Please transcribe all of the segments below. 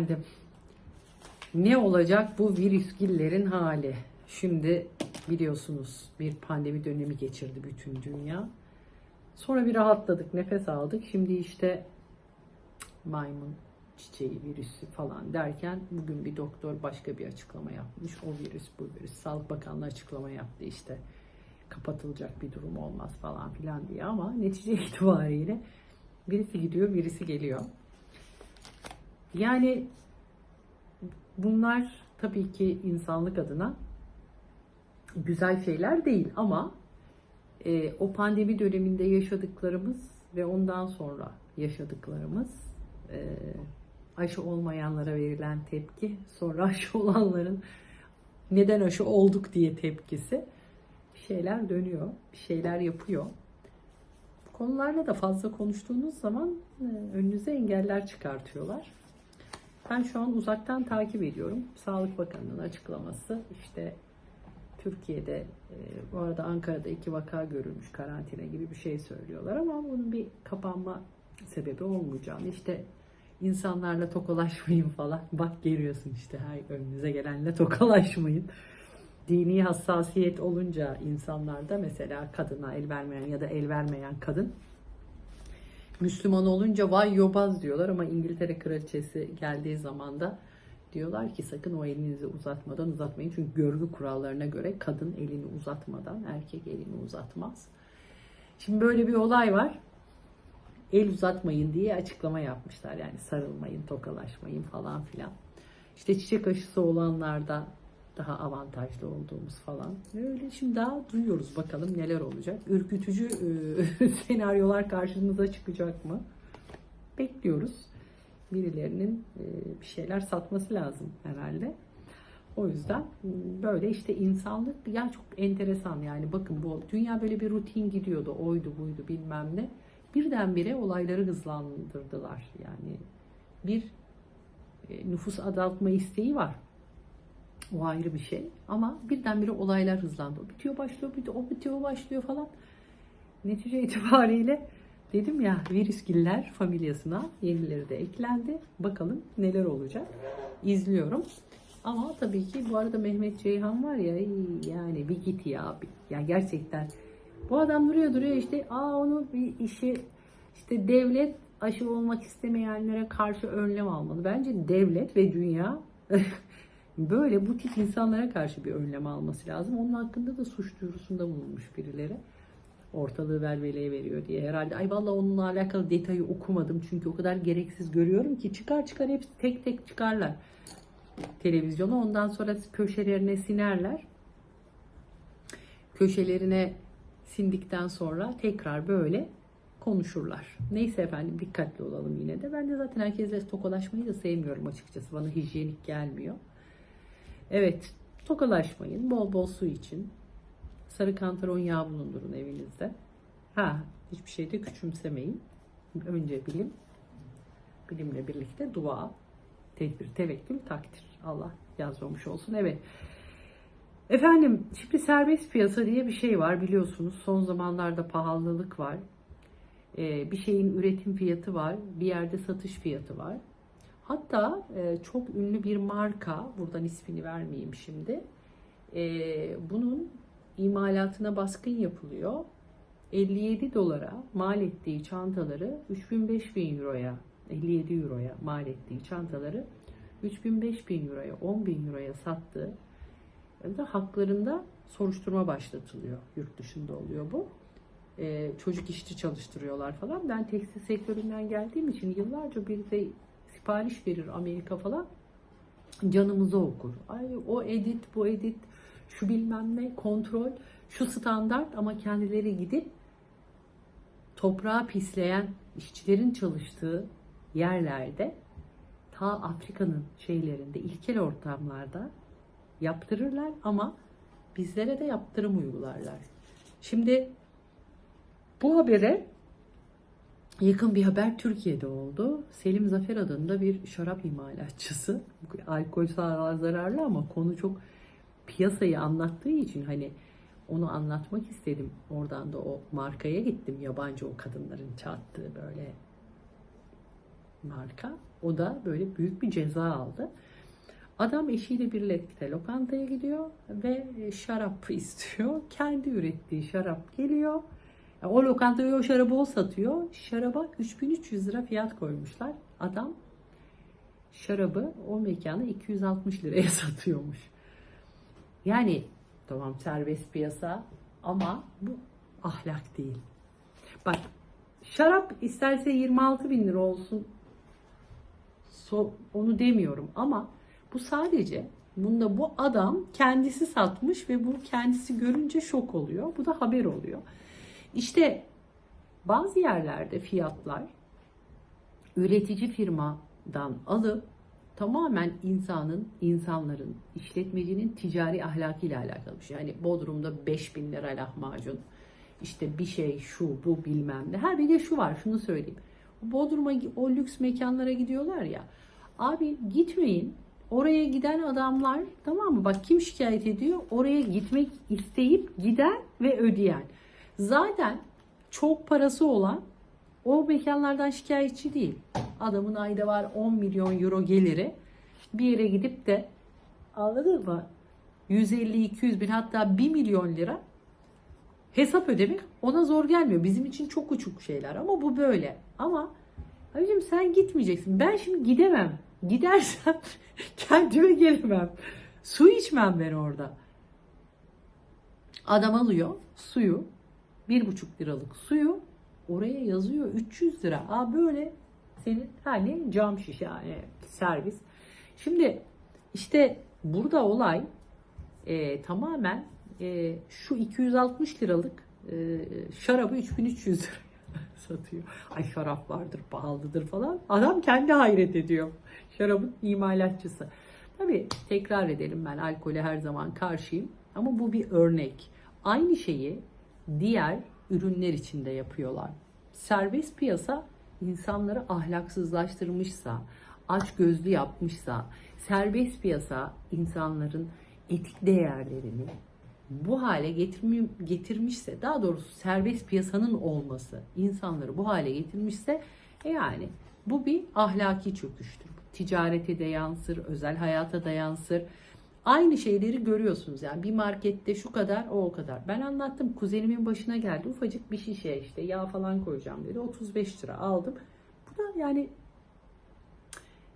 Efendim, Ne olacak bu virüsgillerin hali? Şimdi biliyorsunuz bir pandemi dönemi geçirdi bütün dünya. Sonra bir rahatladık, nefes aldık. Şimdi işte maymun çiçeği virüsü falan derken bugün bir doktor başka bir açıklama yapmış. O virüs bu virüs. Sağlık Bakanlığı açıklama yaptı işte. Kapatılacak bir durum olmaz falan filan diye ama netice itibariyle birisi gidiyor birisi geliyor. Yani bunlar tabii ki insanlık adına güzel şeyler değil ama e, o pandemi döneminde yaşadıklarımız ve ondan sonra yaşadıklarımız e, aşı olmayanlara verilen tepki, sonra aşı olanların neden aşı olduk diye tepkisi şeyler dönüyor, bir şeyler yapıyor. Konularla da fazla konuştuğunuz zaman e, önünüze engeller çıkartıyorlar. Ben şu an uzaktan takip ediyorum. Sağlık Bakanı'nın açıklaması işte Türkiye'de e, bu arada Ankara'da iki vaka görülmüş karantina gibi bir şey söylüyorlar ama bunun bir kapanma sebebi olmayacağını işte insanlarla tokalaşmayın falan. Bak geliyorsun işte her önünüze gelenle tokalaşmayın. Dini hassasiyet olunca insanlarda mesela kadına el vermeyen ya da el vermeyen kadın Müslüman olunca vay yobaz diyorlar ama İngiltere kraliçesi geldiği zaman da diyorlar ki sakın o elinizi uzatmadan uzatmayın. Çünkü görgü kurallarına göre kadın elini uzatmadan erkek elini uzatmaz. Şimdi böyle bir olay var. El uzatmayın diye açıklama yapmışlar. Yani sarılmayın, tokalaşmayın falan filan. İşte çiçek aşısı olanlarda daha avantajlı olduğumuz falan. Öyle şimdi daha duyuyoruz bakalım neler olacak. Ürkütücü e, senaryolar karşımıza çıkacak mı? Bekliyoruz. Birilerinin e, bir şeyler satması lazım herhalde. O yüzden böyle işte insanlık ya çok enteresan yani bakın bu dünya böyle bir rutin gidiyordu oydu buydu bilmem ne birdenbire olayları hızlandırdılar yani bir e, nüfus azaltma isteği var o ayrı bir şey. Ama birdenbire olaylar hızlandı. O bitiyor başlıyor, bitiyor, o bitiyor başlıyor falan. Netice itibariyle dedim ya virüsgiller familyasına yenileri de eklendi. Bakalım neler olacak. İzliyorum. Ama tabii ki bu arada Mehmet Ceyhan var ya yani bir git ya. Bir, ya gerçekten bu adam duruyor duruyor işte aa onu bir işi işte devlet aşı olmak istemeyenlere karşı önlem almalı. Bence devlet ve dünya Böyle bu tip insanlara karşı bir önlem alması lazım. Onun hakkında da suç duyurusunda bulunmuş birileri. Ortalığı velveleye veriyor diye herhalde. Ay vallahi onunla alakalı detayı okumadım. Çünkü o kadar gereksiz görüyorum ki çıkar çıkar hepsi tek tek çıkarlar televizyona. Ondan sonra köşelerine sinerler. Köşelerine sindikten sonra tekrar böyle konuşurlar. Neyse efendim dikkatli olalım yine de. Ben de zaten herkesle tokalaşmayı da sevmiyorum açıkçası. Bana hijyenik gelmiyor. Evet, tokalaşmayın. Bol bol su için. Sarı kantaron yağı bulundurun evinizde. Ha, hiçbir şeyde küçümsemeyin. Önce bilim, bilimle birlikte dua, tedbir, tevekkül, takdir. Allah yazmamış olsun. Evet. Efendim, şimdi serbest piyasa diye bir şey var biliyorsunuz. Son zamanlarda pahalılık var. Ee, bir şeyin üretim fiyatı var, bir yerde satış fiyatı var. Hatta e, çok ünlü bir marka, buradan ismini vermeyeyim şimdi, e, bunun imalatına baskın yapılıyor. 57 dolara mal ettiği çantaları 3000-5000 euroya, 57 euroya mal ettiği çantaları 3000-5000 euroya, 10.000 euroya sattığı da haklarında soruşturma başlatılıyor. Yurt dışında oluyor bu. Ee, çocuk işçi çalıştırıyorlar falan. Ben tekstil sektöründen geldiğim için yıllarca bir de sipariş verir Amerika falan. Canımızı okur. Ay o edit, bu edit, şu bilmem ne, kontrol, şu standart ama kendileri gidip toprağı pisleyen işçilerin çalıştığı yerlerde ta Afrika'nın şeylerinde ilkel ortamlarda yaptırırlar ama bizlere de yaptırım uygularlar. Şimdi bu habere Yakın bir haber Türkiye'de oldu. Selim Zafer adında bir şarap imalatçısı. Alkol zararlı ama konu çok piyasayı anlattığı için hani onu anlatmak istedim. Oradan da o markaya gittim. Yabancı o kadınların çattığı böyle marka. O da böyle büyük bir ceza aldı. Adam eşiyle birlikte lokantaya gidiyor ve şarap istiyor. Kendi ürettiği şarap geliyor. Yani O lokantaya o şarabı o satıyor. Şaraba 3300 lira fiyat koymuşlar. Adam şarabı o mekana 260 liraya satıyormuş. Yani tamam serbest piyasa ama bu ahlak değil. Bak şarap isterse 26 bin lira olsun so, onu demiyorum ama bu sadece bunda bu adam kendisi satmış ve bu kendisi görünce şok oluyor. Bu da haber oluyor. İşte bazı yerlerde fiyatlar üretici firmadan alıp tamamen insanın, insanların, işletmecinin ticari ahlakıyla alakalı şey. Yani Bodrum'da 5000 lira lahmacun, işte bir şey şu bu bilmem ne. Ha bir de şu var şunu söyleyeyim. Bodrum'a o lüks mekanlara gidiyorlar ya. Abi gitmeyin. Oraya giden adamlar tamam mı? Bak kim şikayet ediyor? Oraya gitmek isteyip giden ve ödeyen. Zaten çok parası olan o mekanlardan şikayetçi değil. Adamın ayda var 10 milyon euro geliri. Bir yere gidip de anladın mı? 150-200 bin hatta 1 milyon lira hesap ödemek ona zor gelmiyor. Bizim için çok uçuk şeyler ama bu böyle. Ama abicim sen gitmeyeceksin. Ben şimdi gidemem. Gidersem kendime gelemem. Su içmem ben orada. Adam alıyor suyu, bir buçuk liralık suyu oraya yazıyor 300 lira. Aa böyle senin hani cam şişe yani servis. Şimdi işte burada olay e, tamamen e, şu 260 liralık e, şarabı 3300 lira satıyor. Ay şarap vardır pahalıdır falan. Adam kendi hayret ediyor. Şarabın imalatçısı. Tabii tekrar edelim ben alkole her zaman karşıyım. Ama bu bir örnek. Aynı şeyi diğer ürünler için de yapıyorlar. Serbest piyasa insanları ahlaksızlaştırmışsa, aç gözlü yapmışsa, serbest piyasa insanların etik değerlerini bu hale getirmi- getirmişse, daha doğrusu serbest piyasanın olması insanları bu hale getirmişse, e yani bu bir ahlaki çöküştür. Ticarete de yansır, özel hayata da yansır. Aynı şeyleri görüyorsunuz yani bir markette şu kadar o o kadar. Ben anlattım kuzenimin başına geldi ufacık bir şişe işte yağ falan koyacağım dedi 35 lira aldım. Bu da yani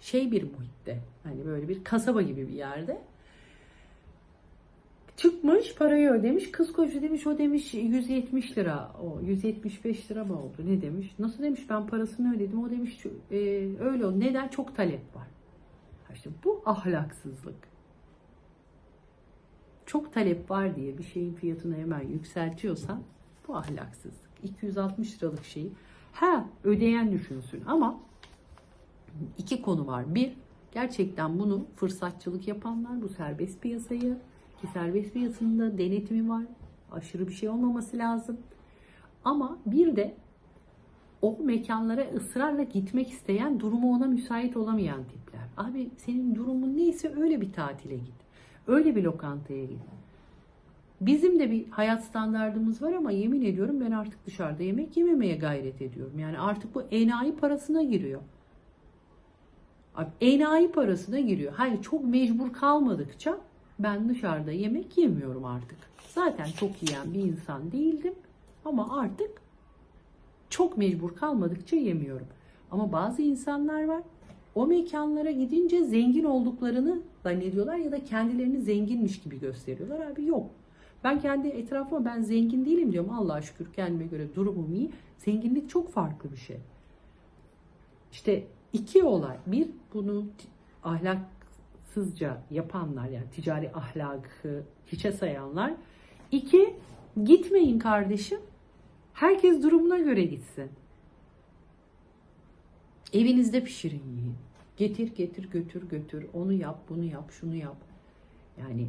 şey bir muhitte hani böyle bir kasaba gibi bir yerde. Çıkmış parayı ödemiş kız koşu demiş o demiş 170 lira o 175 lira mı oldu ne demiş nasıl demiş ben parasını ödedim o demiş e, öyle oldu neden çok talep var. İşte bu ahlaksızlık çok talep var diye bir şeyin fiyatını hemen yükseltiyorsan bu ahlaksızlık. 260 liralık şeyi ha ödeyen düşünsün ama iki konu var. Bir, gerçekten bunu fırsatçılık yapanlar bu serbest piyasayı ki serbest piyasında denetimi var. Aşırı bir şey olmaması lazım. Ama bir de o mekanlara ısrarla gitmek isteyen durumu ona müsait olamayan tipler. Abi senin durumun neyse öyle bir tatile git. Öyle bir lokantaya git. Bizim de bir hayat standardımız var ama yemin ediyorum ben artık dışarıda yemek yememeye gayret ediyorum. Yani artık bu enayi parasına giriyor. Abi enayi parasına giriyor. Hayır çok mecbur kalmadıkça ben dışarıda yemek yemiyorum artık. Zaten çok yiyen bir insan değildim ama artık çok mecbur kalmadıkça yemiyorum. Ama bazı insanlar var. O mekanlara gidince zengin olduklarını zannediyorlar ya da kendilerini zenginmiş gibi gösteriyorlar. Abi yok. Ben kendi etrafıma ben zengin değilim diyorum. Allah'a şükür kendime göre durumum iyi. Zenginlik çok farklı bir şey. İşte iki olay. Bir bunu ahlaksızca yapanlar yani ticari ahlakı hiçe sayanlar. İki gitmeyin kardeşim. Herkes durumuna göre gitsin. Evinizde pişirin yiyin. Getir getir götür götür. Onu yap bunu yap şunu yap. Yani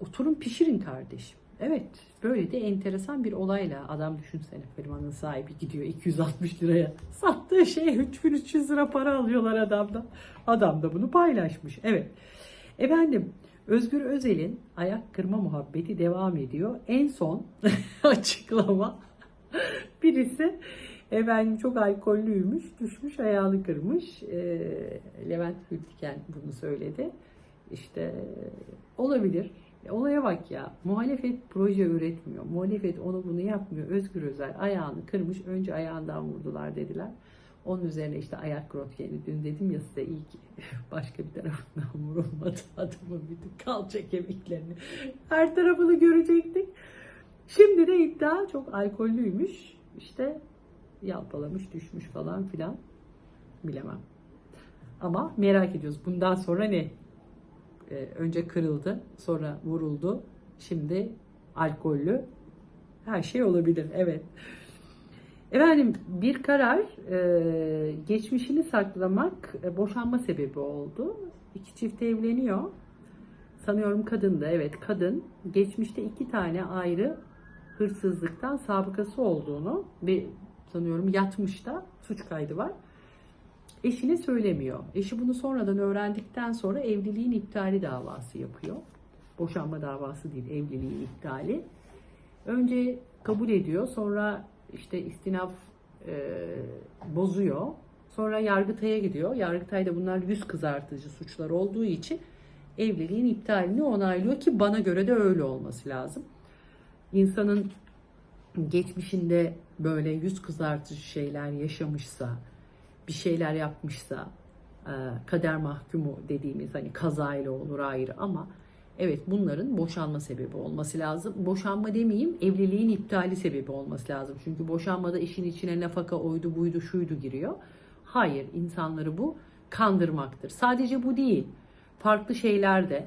oturun pişirin kardeşim. Evet böyle de enteresan bir olayla adam düşünsene firmanın sahibi gidiyor 260 liraya sattığı şeye 3300 lira para alıyorlar adamdan. Adam da bunu paylaşmış. Evet. Efendim Özgür Özel'in ayak kırma muhabbeti devam ediyor. En son açıklama birisi Efendim çok alkollüymüş, düşmüş ayağını kırmış. Ee, Levent Gültiken bunu söyledi. İşte olabilir. E, Olaya bak ya. Muhalefet proje üretmiyor. Muhalefet onu bunu yapmıyor. Özgür Özel ayağını kırmış. Önce ayağından vurdular dediler. Onun üzerine işte ayak röntgeni. Dün dedim ya size iyi ki başka bir tarafından vurulmadı adamın bütün kalça kemiklerini. Her tarafını görecektik. Şimdi de iddia çok alkollüymüş. İşte yalpalamış, düşmüş falan filan. Bilemem. Ama merak ediyoruz. Bundan sonra ne? Ee, önce kırıldı, sonra vuruldu. Şimdi alkollü. Her şey olabilir. Evet. Efendim bir karar e, geçmişini saklamak e, boşanma sebebi oldu. İki çift evleniyor. Sanıyorum kadın da evet kadın geçmişte iki tane ayrı hırsızlıktan sabıkası olduğunu ve sanıyorum yatmış da suç kaydı var. Eşine söylemiyor. Eşi bunu sonradan öğrendikten sonra evliliğin iptali davası yapıyor. Boşanma davası değil, evliliğin iptali. Önce kabul ediyor, sonra işte istinaf e, bozuyor. Sonra Yargıtay'a gidiyor. Yargıtay'da bunlar yüz kızartıcı suçlar olduğu için evliliğin iptalini onaylıyor ki bana göre de öyle olması lazım. İnsanın geçmişinde böyle yüz kızartıcı şeyler yaşamışsa, bir şeyler yapmışsa, e, kader mahkumu dediğimiz hani kazayla olur ayrı ama evet bunların boşanma sebebi olması lazım. Boşanma demeyeyim, evliliğin iptali sebebi olması lazım. Çünkü boşanmada işin içine nafaka oydu buydu şuydu giriyor. Hayır, insanları bu kandırmaktır. Sadece bu değil. Farklı şeyler de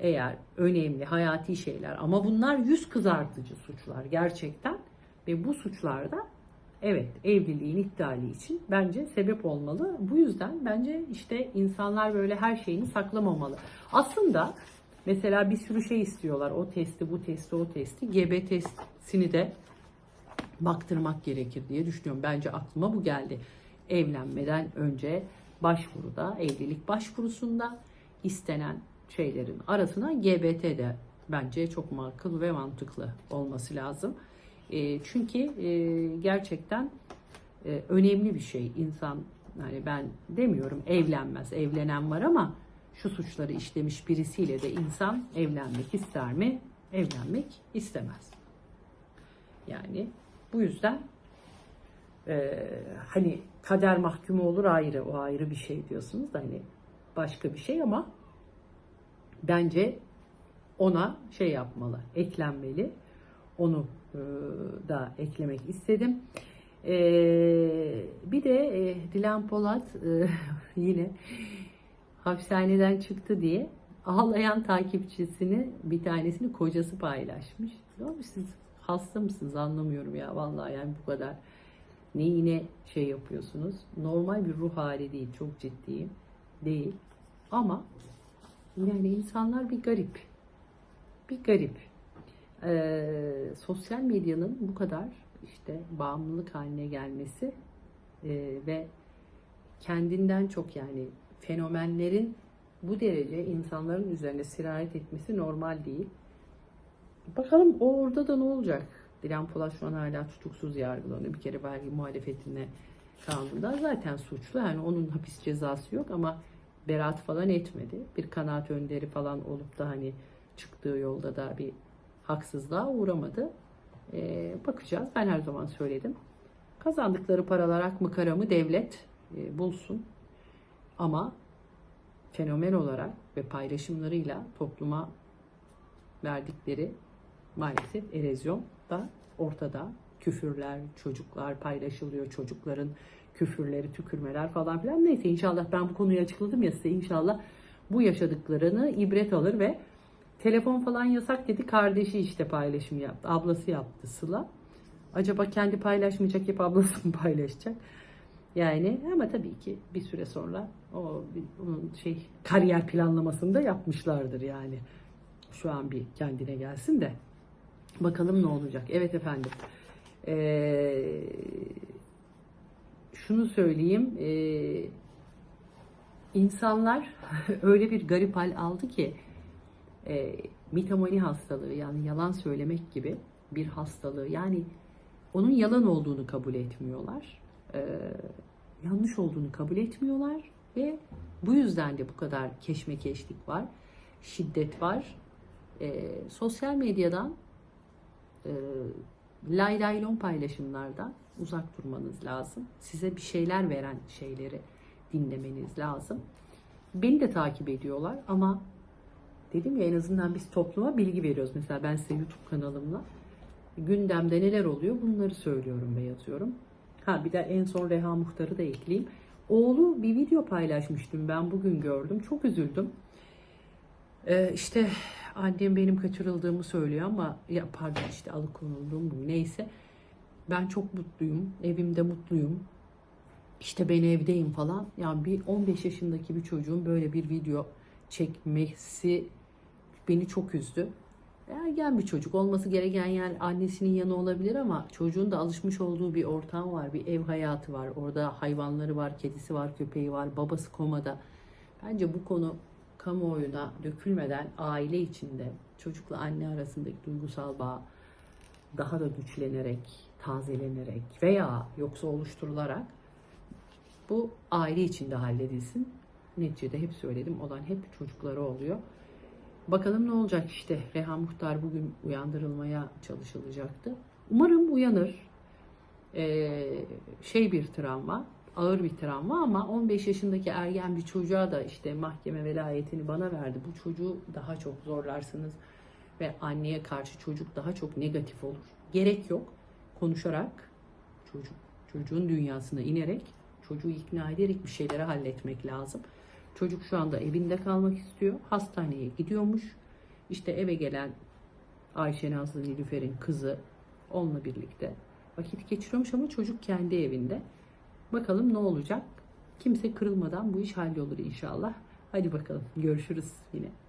eğer önemli hayati şeyler ama bunlar yüz kızartıcı suçlar gerçekten ve bu suçlarda evet evliliğin iptali için bence sebep olmalı. Bu yüzden bence işte insanlar böyle her şeyini saklamamalı. Aslında mesela bir sürü şey istiyorlar. O testi, bu testi, o testi. GB testini de baktırmak gerekir diye düşünüyorum. Bence aklıma bu geldi. Evlenmeden önce başvuruda, evlilik başvurusunda istenen şeylerin arasına GBT de bence çok makul ve mantıklı olması lazım. E, çünkü e, gerçekten e, önemli bir şey. İnsan yani ben demiyorum evlenmez, evlenen var ama şu suçları işlemiş birisiyle de insan evlenmek ister mi? Evlenmek istemez. Yani bu yüzden e, hani kader mahkumu olur ayrı, o ayrı bir şey diyorsunuz da hani başka bir şey ama bence ona şey yapmalı, eklenmeli. Onu e, da eklemek istedim. E, bir de e, Dilan Polat e, yine hapishaneden çıktı diye ağlayan takipçisini bir tanesini kocası paylaşmış. Ne olmuş siz hasta mısınız anlamıyorum ya vallahi yani bu kadar ne yine şey yapıyorsunuz. Normal bir ruh hali değil çok ciddiyim değil ama yani insanlar bir garip. Bir garip. Ee, sosyal medyanın bu kadar işte bağımlılık haline gelmesi e, ve kendinden çok yani fenomenlerin bu derece insanların üzerine sirayet etmesi normal değil. Bakalım orada da ne olacak? Dilan Polat şu an hala tutuksuz yargılanıyor. Bir kere vergi muhalefetine kanunda zaten suçlu. Yani onun hapis cezası yok ama beraat falan etmedi. Bir kanaat önderi falan olup da hani çıktığı yolda da bir haksızlığa uğramadı. Ee, bakacağız. Ben her zaman söyledim. Kazandıkları paralar ak mı kara mı devlet e, bulsun. Ama fenomen olarak ve paylaşımlarıyla topluma verdikleri maalesef erozyon da ortada. Küfürler, çocuklar paylaşılıyor. Çocukların küfürleri, tükürmeler falan filan. Neyse inşallah ben bu konuyu açıkladım ya size inşallah bu yaşadıklarını ibret alır ve telefon falan yasak dedi. Kardeşi işte paylaşım yaptı. Ablası yaptı Sıla. Acaba kendi paylaşmayacak hep ablası mı paylaşacak? Yani ama tabii ki bir süre sonra o onun şey kariyer planlamasını da yapmışlardır yani. Şu an bir kendine gelsin de bakalım ne olacak. Evet efendim. Ee, şunu söyleyeyim. Ee, insanlar öyle bir garip hal aldı ki e, mitomani hastalığı yani yalan söylemek gibi bir hastalığı yani onun yalan olduğunu kabul etmiyorlar. Ee, yanlış olduğunu kabul etmiyorlar ve bu yüzden de bu kadar keşmekeşlik var, şiddet var. Ee, sosyal medyadan e, lay lay lon paylaşımlardan uzak durmanız lazım. Size bir şeyler veren şeyleri dinlemeniz lazım. Beni de takip ediyorlar ama dedim ya en azından biz topluma bilgi veriyoruz. Mesela ben size YouTube kanalımla gündemde neler oluyor bunları söylüyorum ve yazıyorum. Ha bir de en son Reha Muhtar'ı da ekleyeyim. Oğlu bir video paylaşmıştım ben bugün gördüm. Çok üzüldüm. Ee, işte annem benim kaçırıldığımı söylüyor ama ya pardon işte alıkonulduğum mu neyse. Ben çok mutluyum. Evimde mutluyum. İşte ben evdeyim falan. Yani bir 15 yaşındaki bir çocuğun böyle bir video çekmesi beni çok üzdü. Ergen bir çocuk olması gereken yer annesinin yanı olabilir ama çocuğun da alışmış olduğu bir ortam var, bir ev hayatı var. Orada hayvanları var, kedisi var, köpeği var, babası komada. Bence bu konu kamuoyuna dökülmeden aile içinde çocukla anne arasındaki duygusal bağ daha da güçlenerek, tazelenerek veya yoksa oluşturularak bu aile içinde halledilsin. Neticede hep söyledim olan hep çocukları oluyor. Bakalım ne olacak işte. Reha Muhtar bugün uyandırılmaya çalışılacaktı. Umarım uyanır. Ee, şey bir travma, ağır bir travma ama 15 yaşındaki ergen bir çocuğa da işte mahkeme velayetini bana verdi. Bu çocuğu daha çok zorlarsınız ve anneye karşı çocuk daha çok negatif olur. Gerek yok. Konuşarak çocuk çocuğun dünyasına inerek çocuğu ikna ederek bir şeyleri halletmek lazım. Çocuk şu anda evinde kalmak istiyor. Hastaneye gidiyormuş. İşte eve gelen Ayşe Nazlı Nilüfer'in kızı onunla birlikte vakit geçiriyormuş ama çocuk kendi evinde. Bakalım ne olacak? Kimse kırılmadan bu iş hallolur inşallah. Hadi bakalım görüşürüz yine.